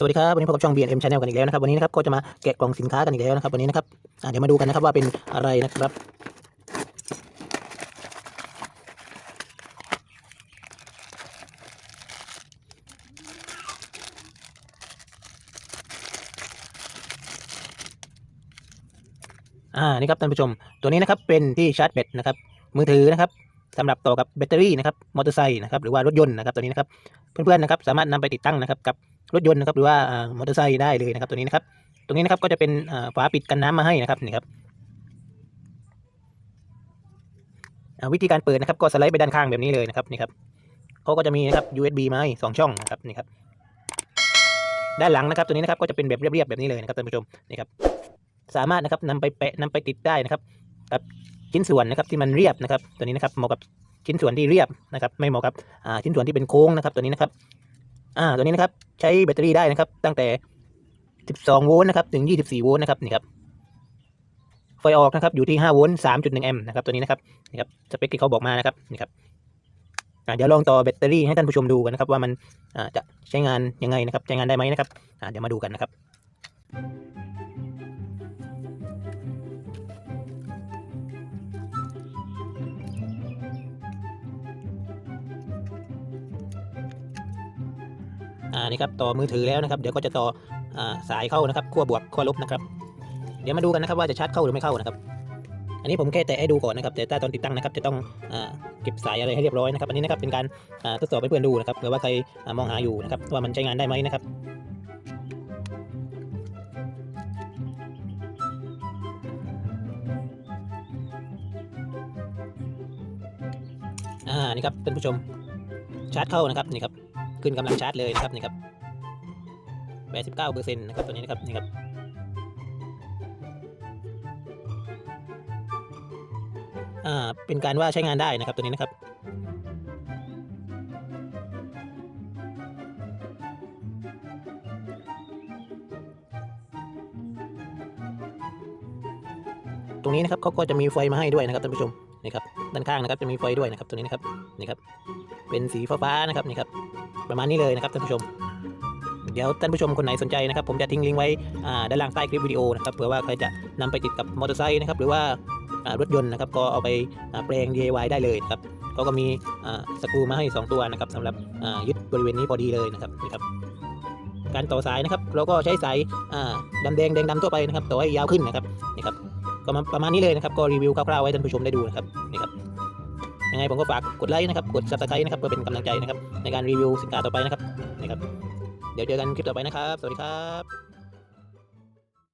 สวัสดีครับวันนี้พบกับช่อง bnm Channel กันอีกแล้วนะครับวันนี้นะครับก็จะมาแกะกล่องสินค้ากันอีกแล้วนะครับวันนี้นะครับเดี๋ยวมาดูกันนะครับว่าเป็นอะไรนะครับอ่านี่ครับท่านผู้ชมตัวนี้นะครับเป็นที่ชาร์จแบตนะครับมือถือนะครับสำหรับต่อกับแบตเตอรี่นะครับมอเตอร์ไซค์นะครับหรือว่ารถยนต์นะครับตัวนี้นะครับเพื่อนๆนะครับสามารถนำไปติดตั้งนะครับกับ รถยนต์นะครับหรือว่ามอเตอร์ไซค์ได้เลยนะครับตัวนี้นะครับ ตรงนี้นะครับก็จะเป็นฝาปิดกันน้ำมาให้นะครับนี่ครับวิธีการเปิดนะครับก็สไลด์ไปด้านข้างแบบนี้เลยนะครับนี่ครับเขาก็จะมีนะครับ USB มาให้สองช่องนะครับนี่ครับด้านหลังนะครับตัวนี้นะครับก็จะเป็นแบบเรียบๆแบบนี้เลยนะครับท่านผู้ชมนี่ครับสามารถนะครับนำไปแปะนำไปติดได้นะครับ กับชิ้นส่วนนะครับที่มันเรียบนะครับ ตัวนี้นะครับเหมาะกับชิ้นส่วนที่เรียบนะครับ ไม่เหมาะกับชิ้นส่วนที่เป็นโค้งนะครับตัวนี้นะครับ อ่าตัวนี้นะครับ ใช้แบตเตอรี่ได้นะครับ ตั้งแต่ 12 โวลต์นะครับ ถึง 24 โวลต์นะครับนี่ครับไฟออกนะครับอยู่ที่ 5 โวลต์ 3.1 แอมป์นะครับตัวนี้นะครับนี่ครับสเปคที่เขาบอกมานะครับนี่ครับอ่าเดี๋ยวลองต่อแบตเตอรี่ให้ท่านผู้ชมดูกันนะครับ ว่ามันอ่าจะใช้งานยังไงนะครับใช้งานได้ไหมนะครับอ่าเดี๋ยวมาดูกันนะครับ อ่านี่ครับต่อมือถือแล้วนะครับ เดี๋ยวก็จะต่ออ่าสายเข้านะครับขั้วบวกขั้วลบนะครับ เดี๋ยวมาดูกันนะครับว่าจะชาร์จเข้าหรือไม่เข้านะครับ อันนี้ผมแค่แตะให้ดูก่อนนะครับแต่ถ้าตอนติดตั้งนะครับ จะต้องอ่าเก็บสายอะไรให้เรียบร้อยนะครับอันนี้นะครับเป็นการอ่าทดสอบให้เพื่อนดูนะครับเผื่อว่าใครอมองหาอยู่นะครับว่ามันใช้งานได้ไหมนะครับอ่านี่ครับท่านผู้ชมชาร์จเข้านะครับนี่ครับ ขึ้นกำลังชาร์จเลยนะครับนี่ครับ89เปอร์เซ็นต์นะครับตัวนี้นะครับนี่ครับอ่าเป็นการว่าใช้งานได้นะครับตัวนี้นะครับตรงนี้นะครับเขาก็จะมีไฟมาให้ด้วยนะครับท่านผู้ชม นี่ครับด้านข้างนะครับจะมีไฟด้วยนะครับตัวนี้นะครับนี่ครับเป็นสีฟ้าๆนะครับนี่ครับประมาณนี้เลยนะครับท่านผู้ชม เดี๋ยวท่านผู้ชมคนไหนสนใจนะครับ ผมจะทิ้งลิงก์ไว้ด้านล่างใต้คลิปวิดีโอนะครับเผื่อว่าใครจะนำไปติดกับมอเตอร์ไซค์นะครับหรือว่ารถยนต์นะครับก็เอาไปแปลง DIY ได้เลยนะครับก็ก็มีสกรูมาให้ 2 ตัวนะครับสำหรับยึดบริเวณนี้พอดีเลยนะครับนี่ครับการต่อสายนะครับ เราก็ใช้สายดำแดงแดงดำทั่วไปนะครับต่อให้ยาวขึ้นนะครับนี่ครับ ก็มาประมาณนี้เลยนะครับ ก็รีวิวคร่าวๆไว้ท่านผู้ชมได้ดูนะครับนี่ครับยังไงผมก็ฝากกดไลค์นะครับ กดซับสไครต์นะครับเพื่อเป็นกำลังใจนะครับ ในการรีวิวสินค้าต่อไปนะครับนี่ครับ เดี๋ยวเจอกันคลิปต่อไปนะครับ สวัสดีครับ